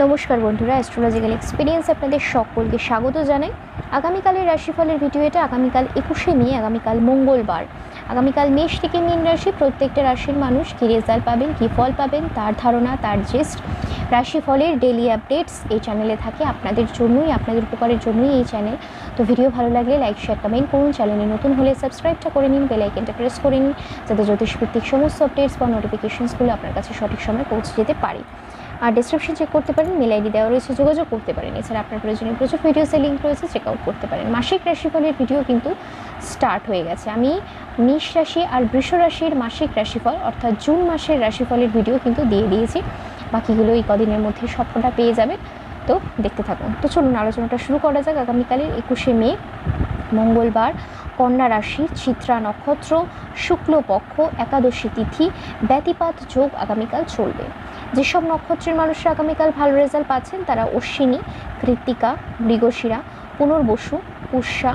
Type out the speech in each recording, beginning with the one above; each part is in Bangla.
নমস্কার বন্ধুরা অ্যাস্ট্রোলজিক্যাল এক্সপিরিয়েন্স আপনাদের সকলকে স্বাগত জানাই। আগামীকালের রাশিফলের ভিডিও এটা আগামীকাল একুশে মে, আগামীকাল মঙ্গলবার। আগামীকাল মেষ থেকে মীন রাশি, প্রত্যেকটা রাশির মানুষ কী রেজাল্ট পাবেন, কী ফল পাবেন, তার ধারণা, তার জেস্ট রাশিফলের ডেলি আপডেটস এই চ্যানেলে থাকে আপনাদের জন্যই, আপনাদের উপকারের জন্যই এই চ্যানেল তো ভিডিও ভালো লাগলে লাইক শেয়ার কমেন্ট করুন। চ্যানেলে নতুন হলে সাবস্ক্রাইবটা করে নিন বেল আইকনটা প্রেস করে নিন, যাতে জ্যোতিষভিত্তিক সমস্ত আপডেটস বা নোটিফিকেশনসগুলো আপনার কাছে সঠিক সময়ে পৌঁছে যেতে পারে। আর ডিসক্রিপশন চেক করতে পারেন মেল আইডি দেওয়া রয়েছে, যোগাযোগ করতে পারেন। এছাড়া আপনার প্রয়োজনীয় প্রচুর ভিডিওসের লিঙ্ক রয়েছে চেক আউট করতে পারেন। মাসিক রাশিফলের ভিডিও কিন্তু স্টার্ট হয়ে গেছে। আমি মেষ রাশি আর বৃষ রাশির মাসিক রাশিফল, অর্থাৎ জুন মাসের রাশিফলের ভিডিও কিন্তু দিয়ে দিয়েছি। বাকিগুলো এই কদিনের মধ্যে সবকটা পেয়ে যাবেন। তো দেখতে থাকুন। তো চলুন, আলোচনাটা শুরু করা যাক। আগামীকালের একুশে মে, মঙ্গলবার। কন্যা রাশি, চিত্রা নক্ষত্র শুক্লপক্ষ একাদশী তিথি, ব্যতিপাত যোগ আগামীকাল চলবে। যেসব নক্ষত্রের মানুষরা আগামীকাল ভালো রেজাল্ট পাচ্ছেন, তারা অশ্বিনী, কৃত্তিকা, মৃগশিরা, পুনর্বসু, উষা,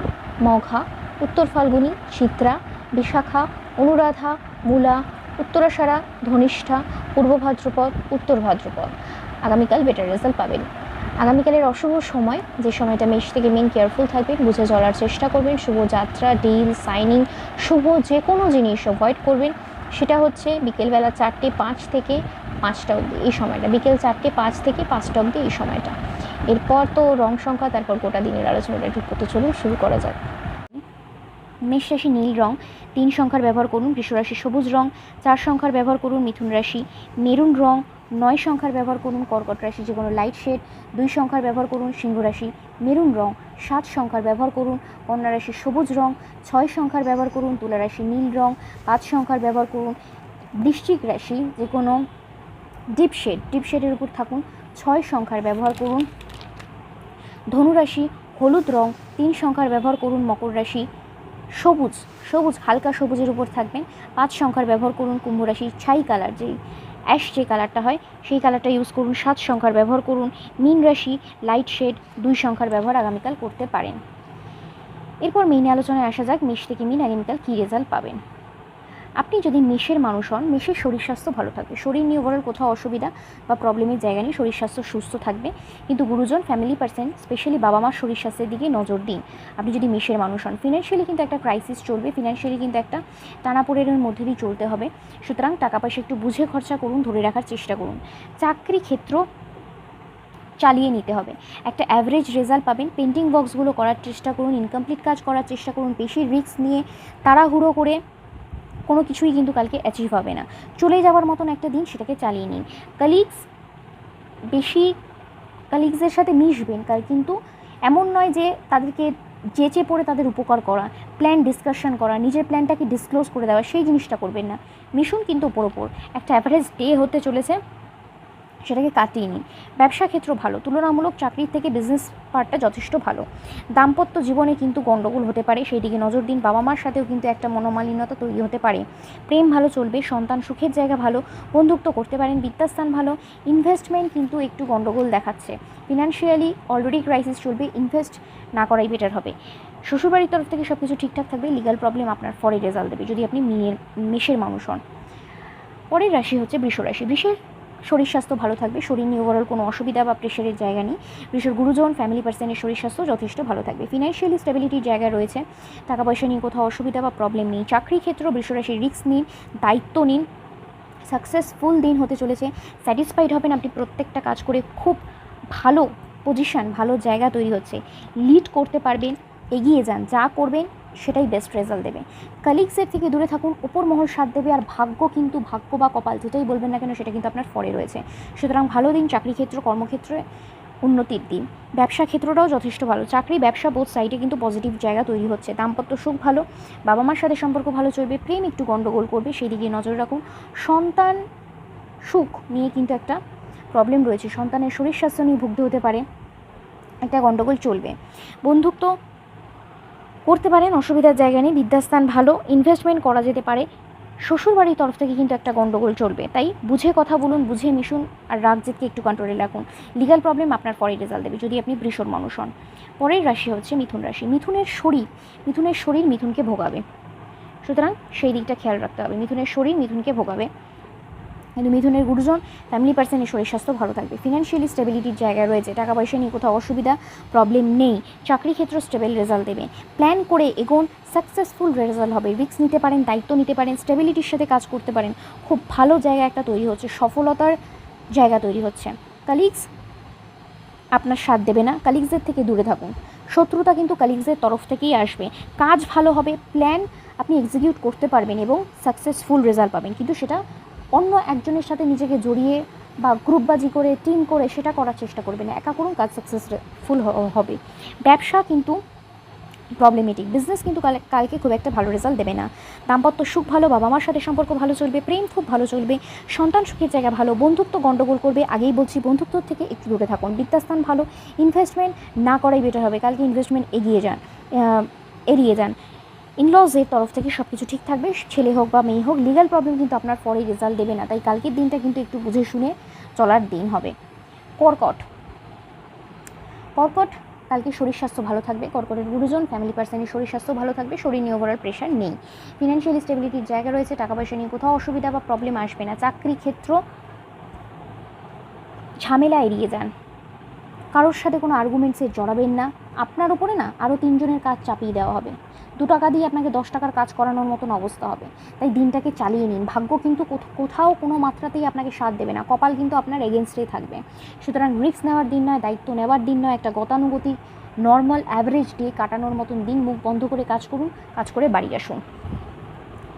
মঘা, উত্তর ফাল্গুনী, চিত্রা, বিশাখা, অনুরাধা, মূলা উত্তরাসারা ধনিষ্ঠা, পূর্ব ভাদ্রপদ, উত্তর ভাদ্রপদ। আগামীকাল বেটার রেজাল্ট পাবেন। আগামীকালের অশুভ সময়, যে সময়টা মেষ থেকে মেন কেয়ারফুল থাকবেন, বুঝে চলার চেষ্টা করবেন শুভ যাত্রা ডিল সাইনিং শুভ যে কোনো জিনিস অ্যাভয়েড করবেন। সেটা হচ্ছে বিকেলবেলা চারটে পাঁচ থেকে পাঁচটা অবধি এই সময়টা, বিকেল চারটে পাঁচ থেকে পাঁচটা অবধি এই সময়টা। এরপর তো রং সংখ্যা, তারপর গোটা দিনের আলোচনাটা ঠিক করতে চলুন, শুরু করা যাক। মেষ রাশি নীল রং, তিন সংখ্যার ব্যবহার করুন বৃষরাশি সবুজ রং, চার সংখ্যার ব্যবহার করুন মিথুন রাশি মেরুন রং নয় সংখ্যার ব্যবহার করুন, কর্কট রাশি যে কোনো লাইট শেড দুই সংখ্যার ব্যবহার করুন, সিংহ রাশি মেরুন রং, সাত সংখ্যার ব্যবহার করুন, কন্যা রাশি সবুজ রং, ছয় সংখ্যার ব্যবহার করুন, তুলা রাশি নীল রং, পাঁচ সংখ্যার ব্যবহার করুন, বৃশ্চিক রাশি যে কোনো ডিপ শেড ডিপ শেডের উপর থাকুন, ছয় সংখ্যার ব্যবহার করুন ধনুরাশি হলুদ রং, তিন সংখ্যার ব্যবহার করুন, মকর রাশি সবুজ সবুজ, হালকা সবুজের উপর থাকবেন, পাঁচ সংখ্যার ব্যবহার করুন, কুম্ভ রাশি ছাই কালার যেই অ্যাশ যে কালারটা হয়, সেই কালারটা ইউজ করুন, সাত সংখ্যার ব্যবহার করুন, মিন রাশি লাইট শেড দুই সংখ্যার ব্যবহার আগামীকাল করতে পারেন। এরপর মেইন আলোচনায় আসা যাক, মেষ থেকে মিন আগামীকাল কী রেজাল্ট পাবেন। আপনি যদি মেষের মানুষ হন মেষের শরীর স্বাস্থ্য ভালো থাকবে। শরীর নিয়ে ওভারঅল কোথাও অসুবিধা বা প্রবলেমের জায়গা নেই, শরীর স্বাস্থ্য সুস্থ থাকবে। কিন্তু গুরুজন ফ্যামিলি পার্সন স্পেশালি বাবা মার শরীর স্বাস্থ্যের দিকে নজর দিন। আপনি যদি মেষের মানুষ হন ফিনান্সিয়ালি কিন্তু একটা ক্রাইসিস চলবে ফিনান্সিয়ালি কিন্তু একটা টানাপোড়েনের মধ্যে দিয়ে চলতে হবে। সুতরাং টাকা পয়সা একটু বুঝে খরচা করুন, ধরে রাখার চেষ্টা করুন। চাকরি ক্ষেত্র চালিয়ে নিতে হবে। একটা অ্যাভারেজ রেজাল্ট পাবেন পেন্টিং বক্সগুলো করার চেষ্টা করুন ইনকমপ্লিট কাজ করার চেষ্টা করুন, বেশি রিস্ক নিয়ে তাড়াহুড়ো করে কোনো কিছুই কিন্তু কালকে অ্যাচিভ হবে না। চলে যাওয়ার মতন একটা দিন সেটাকে চালিয়ে নিন। কালিগস বেশি কালিগসদের সাথে মিশবেন কাল কিন্তু এমন নয় যে তাদেরকে যেচে পড়ে তাদের উপকার করা প্ল্যান ডিসকাশন করা, নিজের প্ল্যানটাকে ডিসক্লোজ করে দেওয়া, সেই জিনিসটা করবেন না। মিশুন কিন্তু ওপর ওপর একটা অ্যাভারেজ ডে হতে চলেছে। সেটাকে কাটিয়ে নিন ব্যবসা ক্ষেত্র ভালো, তুলনামূলক চাকরির থেকে বিজনেস পার্টটা যথেষ্ট ভালো। দাম্পত্য জীবনে কিন্তু গণ্ডগোল হতে পারে, সেই দিকে নজর দিন বাবা মার সাথেও কিন্তু একটা মনোমালিন্যতা তৈরি হতে পারে। প্রেম ভালো চলবে, সন্তান সুখের জায়গা ভালো, বন্ধুত্ব করতে পারেন বিদ্যাস্থান ভালো ইনভেস্টমেন্ট কিন্তু একটু গণ্ডগোল দেখাচ্ছে। ফিনান্সিয়ালি অলরেডি ক্রাইসিস চলবে ইনভেস্ট না করাই বেটার হবে। শ্বশুরবাড়ির তরফ থেকে সব কিছু ঠিকঠাক থাকবে লিগাল প্রবলেম আপনার পরে রেজাল্ট দেবে, যদি আপনি মেয়ের, মেষের মানুষ হন। পরের রাশি হচ্ছে বৃষ রাশি বৃষের শরীর স্বাস্থ্য ভালো থাকবে, শরীর নিয়ে ওভারঅল কোনো অসুবিধা বা প্রেশারের জায়গা নেই। বৃষের গুরুজন ফ্যামিলি পার্সনের শরীর স্বাস্থ্য যথেষ্ট ভালো থাকবে। ফিনান্সিয়ালি স্টেবিলিটির জায়গা রয়েছে টাকা পয়সা নিয়ে কোথাও অসুবিধা বা প্রবলেম নেই। চাকরি ক্ষেত্র বৃষরাশির রিস্ক নিন, দায়িত্ব নিন। সাকসেসফুল দিন হতে চলেছে। স্যাটিসফাইড হবেন আপনি প্রত্যেকটা কাজ করে। খুব ভালো পজিশন ভালো জায়গা তৈরি হচ্ছে। লিড করতে পারবেন, এগিয়ে যান। যা করবেন সেটাই বেস্ট রেজাল্ট দেবে। কালিগসের থেকে দূরে থাকুন ওপর মহল সাথ দেবে আর ভাগ্য কিন্তু ভাগ্য বা কপাল যেটাই বলবেন না কেন সেটা কিন্তু আপনার ফরে রয়েছে। সুতরাং ভালো দিন, চাকরি ক্ষেত্র, কর্মক্ষেত্রে উন্নতির দিন। ব্যবসা ক্ষেত্রটাও যথেষ্ট ভালো। চাকরি, ব্যবসা বোধ সাইডে কিন্তু পজিটিভ জায়গা তৈরি হচ্ছে। দাম্পত্য সুখ ভালো বাবা মার সাথে সম্পর্ক ভালো চলবে, প্রেম একটু গণ্ডগোল করবে, সেই দিকে নজর রাখুন। সন্তান সুখ নিয়ে কিন্তু একটা প্রবলেম রয়েছে। সন্তানের শরীর স্বাস্থ্য নিয়ে ভুগতে হতে পারে। একটা গণ্ডগোল চলবে। বন্ধুত্ব করতে পারেন, অসুবিধার জায়গা নেই, বিদ্যাস্থান ভালো ইনভেস্টমেন্ট করা যেতে পারে। শ্বশুরবাড়ির তরফ থেকে কিন্তু একটা গণ্ডগোল চলবে। তাই বুঝে কথা বলুন, বুঝে মিশুন আর রাগ জেদকে একটু কন্ট্রোলে রাখুন। লিগাল প্রবলেম আপনার পরে রেজাল্ট দেবে, যদি আপনি বৃষর মানুষ হন। পরের রাশি হচ্ছে মিথুন রাশি। মিথুনের শরীর মিথুনের শরীর মিথুনকে ভোগাবে। সুতরাং সেই দিকটা খেয়াল রাখতে হবে। মিথুনের শরীর মিথুনকে ভোগাবে। কিন্তু মিথুনের গুরুজন ফ্যামিলি পার্সনের শরীর স্বাস্থ্য ভালো থাকবে। ফিনান্সিয়ালি স্টেবিলিটির জায়গায় রয়েছে টাকা পয়সা নিয়ে কোথাও অসুবিধা প্রবলেম নেই। চাকরি ক্ষেত্র স্টেবল রেজাল্ট দেবে। প্ল্যান করে এগোন সাকসেসফুল রেজাল্ট হবে। রিস্ক নিতে পারেন, দায়িত্ব নিতে পারেন স্টেবিলিটির সাথে কাজ করতে পারেন। খুব ভালো জায়গা একটা তৈরি হচ্ছে, সফলতার জায়গা তৈরি হচ্ছে। কালিগস আপনার সাথ দেবে না। কালিগসদের থেকে দূরে থাকুন। শত্রুতা কিন্তু কালিগসদের তরফ থেকেই আসবে। কাজ ভালো হবে প্ল্যান আপনি এক্সিকিউট করতে পারবেন এবং সাকসেসফুল রেজাল্ট পাবেন। কিন্তু সেটা অন্য একজনের সাথে নিজেকে জড়িয়ে বা গ্রুপবাজি করে টিম করে সেটা করার চেষ্টা করবেন একা করুন, কাজ সাকসেসফুল হবে। ব্যবসা কিন্তু প্রবলেমেটিক বিজনেস কিন্তু কাল- কালকে খুব একটা ভালো রেজাল্ট দেবে না। দাম্পত্য সুখ ভালো বাবা মার সাথে সম্পর্ক ভালো চলবে, প্রেম খুব ভালো চলবে, সন্তান সুখের জায়গা ভালো, বন্ধুত্ব গণ্ডগোল করবে, আগেই বলছি বন্ধুত্ব থেকে একটু দূরে থাকুন। বিদ্যাস্থান ভালো ইনভেস্টমেন্ট না করাই বেটার হবে। কালকে ইনভেস্টমেন্ট এগিয়ে যান এড়িয়ে যান। ইনলজের তরফ থেকে সব কিছু ঠিক থাকবে, ছেলে হোক বা মেয়ে হোক লিগাল প্রবলেম কিন্তু আপনার পরে রেজাল্ট দেবে না। তাই কালকের দিনটা কিন্তু একটু বুঝে শুনে চলার দিন হবে। কর্কট। কর্কট, কালকে শরীর স্বাস্থ্য ভালো থাকবে। কর্কটের গুরুজন ফ্যামিলি পার্সনের শরীর স্বাস্থ্য ভালো থাকবে, শরীর নিয়ে ওভারঅল প্রেশার নেই। ফিনান্সিয়াল স্টেবিলিটির জায়গা রয়েছে, টাকা পয়সা নিয়ে কোথাও অসুবিধা বা প্রবলেম আসবে না। চাকরি ক্ষেত্র ঝামেলা এড়িয়ে যান। কারোর সাথে কোনো আর্গুমেন্টসে জড়াবেন না। আপনার উপরে না আরও তিনজনের কাজ চাপিয়ে দেওয়া হবে। দু টাকা দিয়ে আপনাকে দশ টাকার কাজ করানোর মতন অবস্থা হবে। তাই দিনটাকে চালিয়ে নিন। ভাগ্য কিন্তু কোথ- কোথাও কোনো মাত্রাতেই আপনাকে সাথ দেবে না। কপাল কিন্তু আপনার এগেনস্টেই থাকবে। সুতরাং রিস্ক নেওয়ার দিন নয়, দায়িত্ব নেওয়ার দিন নয়, একটা গতানুগতিক নর্মাল অ্যাভারেজ ডে কাটানোর মতন দিন মুখ বন্ধ করে কাজ করুন, কাজ করে বাড়ি আসুন।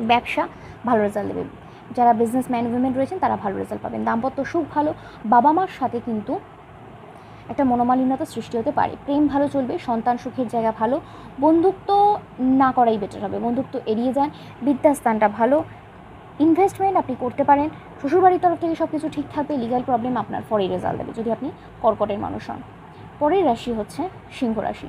ব্যবসা ভালো রেজাল্ট দেবে। যারা বিজনেস উইমেন রয়েছেন তারা ভালো রেজাল্ট পাবেন। দাম্পত্য সুখ ভালো। বাবা মার সাথে কিন্তু একটা মনোমালিন্যতা সৃষ্টি হতে পারে। প্রেম ভালো চলবে, সন্তান সুখের জায়গা ভালো, বন্ধুত্ব না করাই বেটার হবে। বন্ধুত্ব এড়িয়ে যান বিদ্যাস্থানটা ভালো ইনভেস্টমেন্ট আপনি করতে পারেন, শ্বশুরবাড়ির তরফ থেকে সব কিছু ঠিক থাকবে লিগাল প্রবলেম আপনার পরেই রেজাল্ট দেবে যদি আপনি কর্কটের মানুষ হন। পরের রাশি হচ্ছে সিংহ রাশি।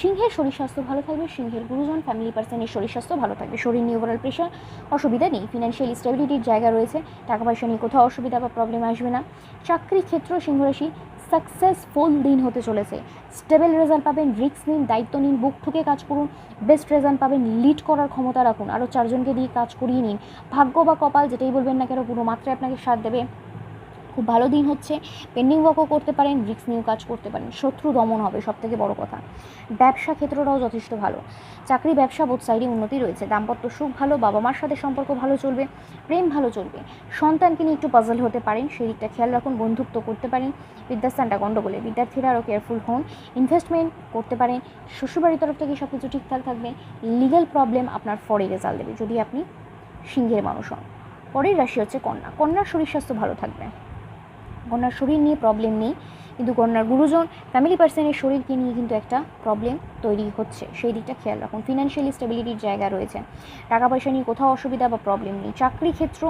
সিংহের শরীর স্বাস্থ্য ভালো থাকবে, সিংহের গুরুজন ফ্যামিলি পার্সনের শরীর স্বাস্থ্য ভালো থাকবে। শরীর নিয়ে ওভারঅল প্রেশার অসুবিধা নেই। ফিনান্সিয়াল স্টেবিলিটির জায়গা রয়েছে, টাকা পয়সা নিয়ে কোথাও অসুবিধা বা প্রবলেম আসবে না। চাকরি ক্ষেত্র সিংহ রাশি সাকসেসফুল দিন হতে চলেছে। স্টেবল রেজাল্ট পাবেন রিক্স নিন, দায়িত্ব নিন, বুক ঠুকে কাজ করুন বেস্ট রেজাল্ট পাবেন লিড করার ক্ষমতা রাখুন, আরও চারজনকে দিয়ে কাজ করিয়ে নিন। ভাগ্য বা কপাল যেটাই বলবেন না কেন, পুরো মাত্রায় আপনাকে সাথ দেবে। খুব ভালো দিন হচ্ছে। পেন্ডিং ওয়ার্কও করতে পারেন রিক্স নিয়েও কাজ করতে পারেন। শত্রু দমন হবে সব থেকে বড় কথা। ব্যবসা ক্ষেত্রটাও যথেষ্ট ভালো। চাকরি, ব্যবসা বোধ সাইডে উন্নতি রয়েছে। দাম্পত্য সুখ ভালো বাবা মার সাথে সম্পর্ক ভালো চলবে, প্রেম ভালো চলবে। সন্তানকে নিয়ে একটু পাজল হতে পারেন, সেই দিকটা খেয়াল রাখুন, বন্ধুত্ব করতে পারেন। বিদ্যাস্থানটা গণ্ডগোলে বিদ্যার্থীরা আরও কেয়ারফুল হন। ইনভেস্টমেন্ট করতে পারেন। শ্বশুরবাড়ির তরফ থেকে সব কিছু ঠিকঠাক থাকবে। লিগ্যাল প্রবলেম আপনার ফরে রেজাল্ট দেবে, যদি আপনি সিংহের মানুষ হন। পরের রাশি হচ্ছে কন্যা। কন্যার শরীর স্বাস্থ্য ভালো থাকবে। কন্যার শরীর নিয়ে প্রবলেম নেই। কিন্তু কন্যার গুরুজন ফ্যামিলি পার্সনের শরীরকে নিয়ে কিন্তু একটা প্রবলেম তৈরি হচ্ছে। সেই দিকটা খেয়াল রাখুন। ফিনান্সিয়ালি স্টেবিলিটির জায়গা রয়েছে। টাকা পয়সা নিয়ে কোথাও অসুবিধা বা প্রবলেম নেই। চাকরি ক্ষেত্র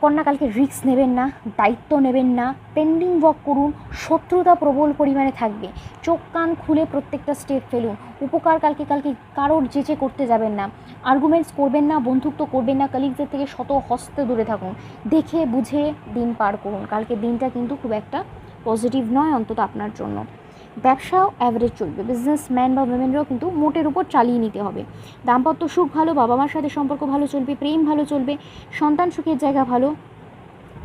কন্যা কালকে রিস্ক নেবেন না, দায়িত্ব নেবেন না পেন্ডিং ওয়ার্ক করুন, শত্রুতা প্রবল পরিমাণে থাকবে। চোখ কান খুলে প্রত্যেকটা স্টেপ ফেলুন। উপকার কালকে কালকে কারোর যেচে করতে যাবেন না। আর্গুমেন্টস করবেন না, বন্ধুত্ব করবেন না কালিগদের থেকে শত হস্তে দূরে থাকুন। দেখে, বুঝে দিন পার করুন। কালকে দিনটা কিন্তু খুব একটা পজিটিভ নয়, অন্তত আপনার জন্য। ব্যবসাও অ্যাভারেজ চলবে। বিজনেসম্যান বা উইমেনরাও কিন্তু মোটের উপর চালিয়ে নিতে হবে। দাম্পত্য সুখ ভালো বাবা মার সাথে সম্পর্ক ভালো চলবে, প্রেম ভালো চলবে, সন্তান সুখের জায়গা ভালো,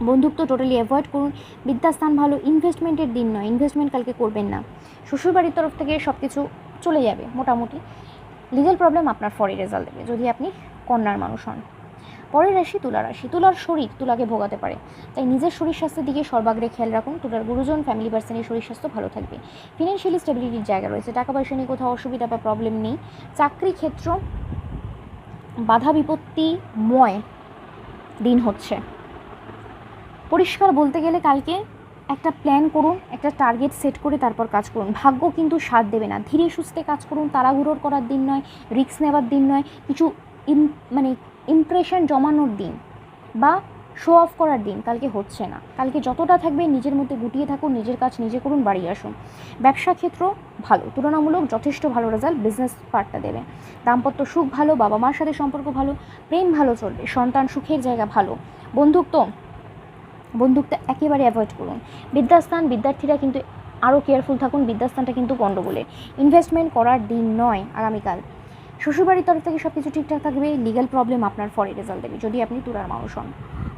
বন্ধুত্ব টোটালি অ্যাভয়েড করুন, বিদ্যাস্থান ভালো ইনভেস্টমেন্টের দিন নয় ইনভেস্টমেন্ট কালকে করবেন না। শ্বশুরবাড়ির তরফ থেকে সব কিছু চলে যাবে, মোটামুটি। লিগাল প্রবলেম আপনার ফরে রেজাল্ট দেবে, যদি আপনি কন্যার মানুষ হন। পরের রাশি তুলা রাশি। তুলার শরীর তুলাকে ভোগাতে পারে। তাই নিজের শরীর স্বাস্থ্যের দিকে সর্বাগ্রে খেয়াল রাখুন। তুলার গুরুজন ফ্যামিলি পার্সনের শরীর স্বাস্থ্য ভালো থাকবে। ফিনান্সিয়ালি স্টেবিলিটির জায়গা রয়েছে। টাকা পয়সা নিয়ে কোথাও অসুবিধা বা প্রবলেম নেই। চাকরি ক্ষেত্র বাধা বিপত্তিময় দিন হচ্ছে। পরিষ্কার বলতে গেলে কালকে একটা প্ল্যান করুন, একটা টার্গেট সেট করে তারপর কাজ করুন। ভাগ্য কিন্তু সাথ দেবে না। ধীরে সুস্থে কাজ করুন। তাড়াহুড়োর করার দিন নয় রিস্ক নেওয়ার দিন নয়। কিছু মানে ইমপ্রেশন জমানোর দিন বা শো অফ করার দিন কালকে হচ্ছে না। কালকে যতটা থাকবে নিজের মধ্যে গুটিয়ে থাকুন, নিজের কাজ নিজে করুন বাড়ি আসুন। ব্যবসা ক্ষেত্র ভালো, তুলনামূলক যথেষ্ট ভালো রেজাল্ট বিজনেস পার্টটা দেবে। দাম্পত্য সুখ ভালো, বাবা মার সাথে সম্পর্ক ভালো, প্রেম ভালো চলবে, সন্তান সুখের জায়গা ভালো। বন্ধুত্ব বন্দুকটা একেবারে অ্যাভয়েড করুন। বিদ্যাস্থান বিদ্যার্থীরা কিন্তু আরও কেয়ারফুল থাকুন বিদ্যাস্থানটা কিন্তু গণ্ডগোলের ইনভেস্টমেন্ট করার দিন নয় আগামীকাল। শ্বশুরবাড়ির তরফ থেকে সব কিছু ঠিকঠাক থাকবে লিগ্যাল প্রবলেম আপনার ফরে রেজাল্ট দেবে। যদি আপনি তুলার মানুষ হন।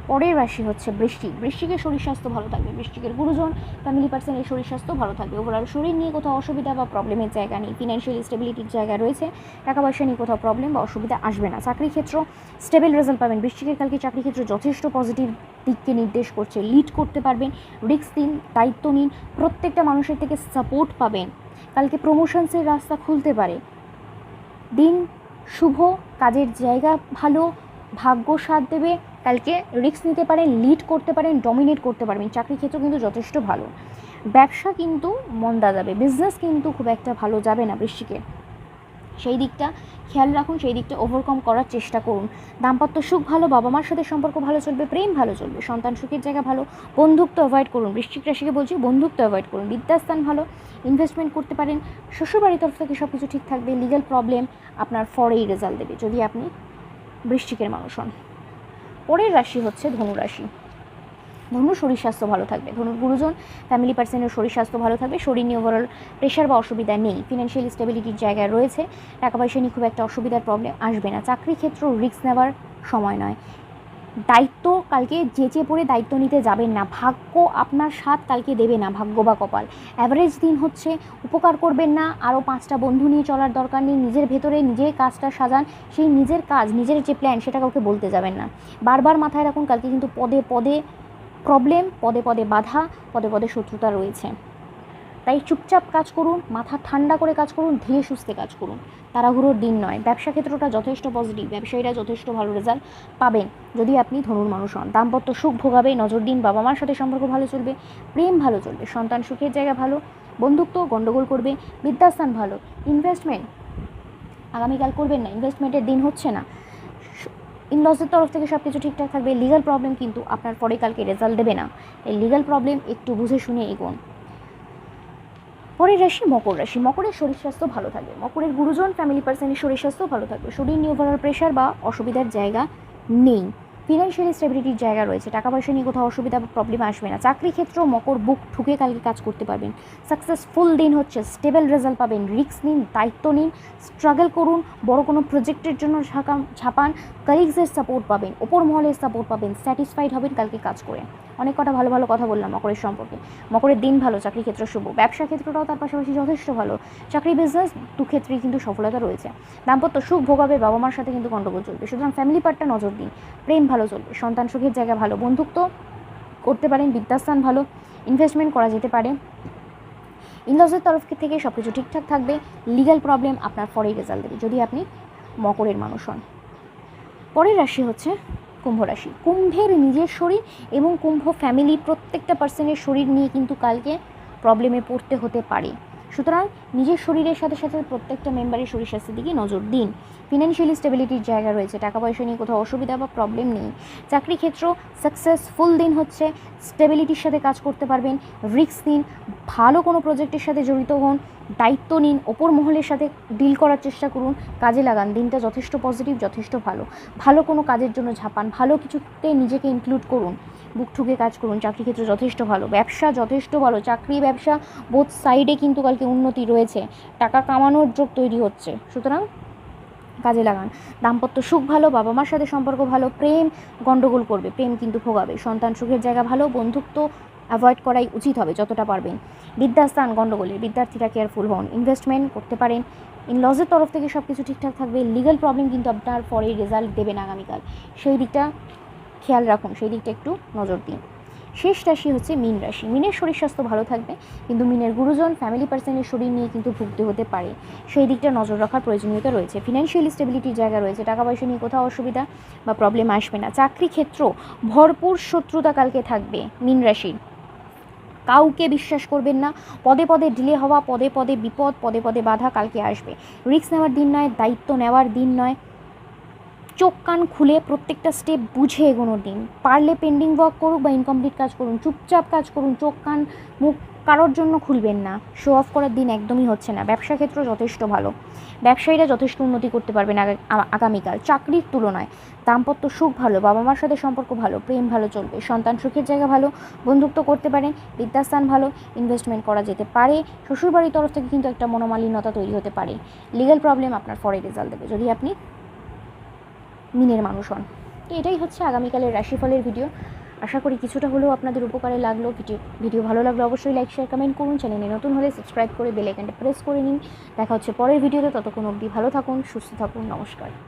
পরের রাশি হচ্ছে বৃষ্টিক বৃষ্টিকের শরীর স্বাস্থ্য ভালো থাকবে। বৃষ্টিকের গুরুজন ফ্যামিলি পার্সনের শরীর স্বাস্থ্য ভালো থাকবে। ওভারঅল শরীর নিয়ে কোথাও অসুবিধা বা প্রবলেমের জায়গা নেই। ফিনান্সিয়াল স্টেবিলিটির জায়গা রয়েছে। টাকা পয়সা নিয়ে কোথাও প্রবলেম বা অসুবিধা আসবে না। চাকরি ক্ষেত্র স্টেবল রেজাল্ট পাবেন। বৃষ্টিকের কালকে চাকরি ক্ষেত্র যথেষ্ট পজিটিভ দিককে নির্দেশ করছে। লিড করতে পারবেন। রিস্ক দিন দায়িত্ব নিন। প্রত্যেকটা মানুষের থেকে সাপোর্ট পাবেন। কালকে প্রমোশনসের রাস্তা খুলতে পারে। দিন শুভ, কাজের জায়গা ভালো, ভাগ্য সাথ দেবে, কালকে রিস্ক নিতে পারেন লিড করতে পারেন ডমিনেট করতে পারবেন। চাকরি ক্ষেত্র কিন্তু যথেষ্ট ভালো। ব্যবসা কিন্তু মন্দা যাবে বিজনেস কিন্তু খুব একটা ভালো যাবে না বৃষ্টিকে। সেই দিকটা, খেয়াল রাখুন সেই দিকটা ওভারকাম করার চেষ্টা করুন। দাম্পত্য সুখ ভালো বাবা মার সাথে সম্পর্ক ভালো চলবে, প্রেম ভালো চলবে, সন্তান সুখের জায়গা ভালো, বন্ধুত্ব অ্যাভয়েড করুন। বৃশ্চিক রাশিকে বলছি বন্ধুত্ব অ্যাভয়েড করুন। বিদ্যাস্থান ভালো ইনভেস্টমেন্ট করতে পারেন, শ্বশুরবাড়ির তরফ থেকে সব কিছু ঠিক থাকবে লিগাল প্রবলেম আপনার ফরেই রেজাল্ট দেবে, যদি আপনি বৃশ্চিকের মানুষ হন। পরের রাশি হচ্ছে ধনুরাশি। ধনু শরীর স্বাস্থ্য ভালো থাকবে। ধনুর গুরুজন ফ্যামিলি পার্সনের শরীর স্বাস্থ্য ভালো থাকবে, শরীর নিয়ে ওভারঅল প্রেশার বা অসুবিধা নেই ফিনান্সিয়াল স্টেবিলিটির জায়গায় রয়েছে টাকা পয়সা নিয়ে খুব একটা অসুবিধার প্রবলেম আসবে না। চাকরি ক্ষেত্র রিস্ক নেওয়ার সময় নয়। দায়িত্ব কালকে যেচে পড়ে দায়িত্ব নিতে যাবেন না, ভাগ্য আপনার সাথ কালকে দেবে না, ভাগ্য বা কপাল। অ্যাভারেজ দিন হচ্ছে উপকার করবেন না, আরও পাঁচটা বন্ধু নিয়ে চলার দরকার নেই, নিজের ভেতরে নিজের কাজটা সাজান, সেই নিজের কাজ, নিজের যে প্ল্যান সেটা কাউকে বলতে যাবেন না। বারবার মাথায় রাখুন, কালকে কিন্তু পদে পদে প্রবলেম পদে পদে বাধা, পদে পদে শত্রুতা রয়েছে। তাই চুপচাপ কাজ করুন, মাথা ঠান্ডা করে কাজ করুন, ধীরে সুস্থে কাজ করুন। তাড়াহুড়োর দিন নয়। ব্যবসা ক্ষেত্রটা যথেষ্ট পজিটিভ ব্যবসায়ীরা যথেষ্ট ভালো রেজাল্ট পাবেন। যদি আপনি ধনুর মানুষ হন, দাম্পত্য সুখ ভোগাবে, নজর দিন, বাবা মার সাথে সম্পর্ক ভালো চলবে, প্রেম ভালো চলবে, সন্তান সুখের জায়গা ভালো, বন্ধুত্ব গণ্ডগোল করবে বিদ্যাস্থান ভালো। ইনভেস্টমেন্ট আগামীকাল করবেন না ইনভেস্টমেন্টের দিন হচ্ছে না। ইনলসের তরফ থেকে সব কিছু ঠিকঠাক থাকবে লিগাল প্রবলেম কিন্তু আপনার পরে কালকে রেজাল্ট দেবে না। এই লিগাল প্রবলেম একটু বুঝে শুনে এগোন। পরের রাশি মকর রাশি। মকরের শরীর স্বাস্থ্য ভালো থাকবে। মকরের গুরুজন ফ্যামিলি পার্সনের শরীর স্বাস্থ্য ভালো থাকবে। শরীর নিয়ে ওভারঅল প্রেশার বা অসুবিধার জায়গা নেই। ফিনান্সিয়াল স্টেবিলিটির জায়গা রয়েছে। টাকা পয়সা নিয়ে কোথাও অসুবিধা বা প্রবলেম আসবে না। চাকরি ক্ষেত্রেও মকর বুক ঠুকে কালকে কাজ করতে পারবেন। সাকসেসফুল দিন হচ্ছে স্টেবল রেজাল্ট পাবেন। রিস্ক নিন, দায়িত্ব নিন স্ট্রাগল করুন, বড় কোনো প্রজেক্টের জন্য ছাপান কালিগসের সাপোর্ট পাবেন, ওপর মহলের সাপোর্ট পাবেন স্যাটিসফাইড হবেন কালকে কাজ করে। অনেক কটা ভালো ভালো কথা বললাম মকরের সম্পর্কে। মকরের দিন ভালো, চাকরি ক্ষেত্র শুভ, ব্যবসা ক্ষেত্রটাও তার পাশাপাশি যথেষ্ট ভালো। চাকরি বিজনেস দু ক্ষেত্রেই কিন্তু সফলতা রয়েছে। দাম্পত্য সুখ ভোগাবে বাবা মার সাথে কিন্তু গণ্ডগোল চলবে। সুতরাং ফ্যামিলি পার্টটা নজর দিন। প্রেম ভালো চলবে, সন্তান সুখের জায়গা ভালো, বন্ধুত্ব করতে পারেন বিদ্যাস্থান ভালো ইনভেস্টমেন্ট করা যেতে পারে। ইনলসের তরফ থেকে সব কিছু ঠিকঠাক থাকবে লিগ্যাল প্রবলেম আপনার পরেই রেজাল্ট দেবে, যদি আপনি মকরের মানুষ হন। পরের রাশি হচ্ছে কুম্ভ রাশি। কুম্ভের নিজের শরীর এবং কুম্ভ ফ্যামিলি প্রত্যেকটা পার্সনের শরীর নিয়ে কিন্তু কালকে প্রবলেমে পড়তে হতে পারে। সুতরাং নিজের শরীরের সাথে সাথে প্রত্যেকটা মেম্বারের শরীর স্বাস্থ্যের দিকে নজর দিন। ফিনান্সিয়ালি স্টেবিলিটির জায়গা রয়েছে, টাকা পয়সা নিয়ে কোথাও অসুবিধা বা প্রবলেম নেই। চাকরি ক্ষেত্র সাকসেসফুল দিন হচ্ছে স্টেবিলিটির সাথে কাজ করতে পারবেন রিস্ক নিন, ভালো কোনো প্রজেক্টের সাথে জড়িত হন, দায়িত্ব নিন, ওপর মহলের সাথে ডিল করার চেষ্টা করুন, কাজে লাগান, দিনটা যথেষ্ট পজিটিভ যথেষ্ট ভালো। ভালো কোনো কাজের জন্য ঝাপান, ভালো কিছুতে নিজেকে ইনক্লুড করুন। বুক ঠুকে কাজ করুন, চাকরি ক্ষেত্র যথেষ্ট ভালো। ব্যবসা যথেষ্ট ভালো, চাকরি, ব্যবসা বোথ সাইডে কিন্তু কালকে উন্নতি রয়েছে। টাকা কামানোর যোগ তৈরি হচ্ছে। সুতরাং কাজে লাগান। দাম্পত্য সুখ ভালো বাবা মার সাথে সম্পর্ক ভালো, প্রেম গণ্ডগোল করবে, প্রেম কিন্তু ভোগাবে। সন্তান সুখের জায়গা ভালো, বন্ধুত্ব অ্যাভয়েড করাই উচিত হবে যতটা পারবেন। বিদ্যাস্থান গণ্ডগোলে বিদ্যার্থীরা কেয়ারফুল হন। ইনভেস্টমেন্ট করতে পারেন। ইন লজের তরফ থেকে সব কিছু ঠিকঠাক থাকবে। লিগাল প্রবলেম কিন্তু আপনার পরে রেজাল্ট দেবেন আগামীকাল। সেই দিকটা খেয়াল রাখুন, সেই দিকটা একটু নজর দিন। শেষ রাশি হচ্ছে মিন রাশি। মিনের শরীর স্বাস্থ্য ভালো থাকবে, কিন্তু মিনের গুরুজন ফ্যামিলি পার্সনের শরীর নিয়ে কিন্তু ভুগতে হতে পারে। সেই দিকটা নজর রাখার প্রয়োজনীয়তা রয়েছে। ফিনান্সিয়াল স্টেবিলিটির জায়গা রয়েছে। টাকা পয়সা নিয়ে কোথাও অসুবিধা বা প্রবলেম আসবে না। চাকরি ক্ষেত্র ভরপুর শত্রুতা কালকে থাকবে মিন রাশির। কাউকে বিশ্বাস করবেন না। পদে পদে ডিলে হওয়া, পদে পদে বিপদ, পদে পদে বাধা কালকে আসবে। রিস্ক নেওয়ার দিন নয়, দায়িত্ব নেওয়ার দিন নয়। চোখ কান খুলে প্রত্যেকটা স্টেপ বুঝে এগোনোর দিন। পারলে পেন্ডিং ওয়ার্ক করুক বা ইনকমপ্লিট কাজ করুন, চুপচাপ কাজ করুন, চোখ, কান, মুখ কারোর জন্য খুলবেন না। শো অফ করার দিন একদমই হচ্ছে না। ব্যবসা ক্ষেত্র যথেষ্ট ভালো। ব্যবসায়ীরা যথেষ্ট উন্নতি করতে পারবেন আগামীকাল। চাকরির তুলনায় দাম্পত্য সুখ ভালো বাবা মার সাথে সম্পর্ক ভালো, প্রেম ভালো চলবে, সন্তান সুখের জায়গা ভালো, বন্ধুত্ব করতে পারেন বিদ্যাস্থান ভালো ইনভেস্টমেন্ট করা যেতে পারে, শ্বশুরবাড়ির তরফ থেকে কিন্তু একটা মনোমালিন্যতা তৈরি হতে পারে। লিগ্যাল প্রবলেম আপনার ফরে রেজাল্ট দেবে। যদি আপনি মিনের মানুষ হন। তো এটাই হচ্ছে আগামীকালের রাশিফলের ভিডিও। আশা করি কিছুটা হলেও আপনাদের উপকারে লাগল। ভিডিও ভিডিও ভালো লাগল অবশ্যই লাইক শেয়ার কমেন্ট করুন। চ্যানেলে নতুন হলে সাবস্ক্রাইব করে বেল আইকনটা প্রেস করে নিন। দেখা হচ্ছে পরের ভিডিওতে। ততক্ষণ অব্দি ভালো থাকুন, সুস্থ থাকুন। নমস্কার।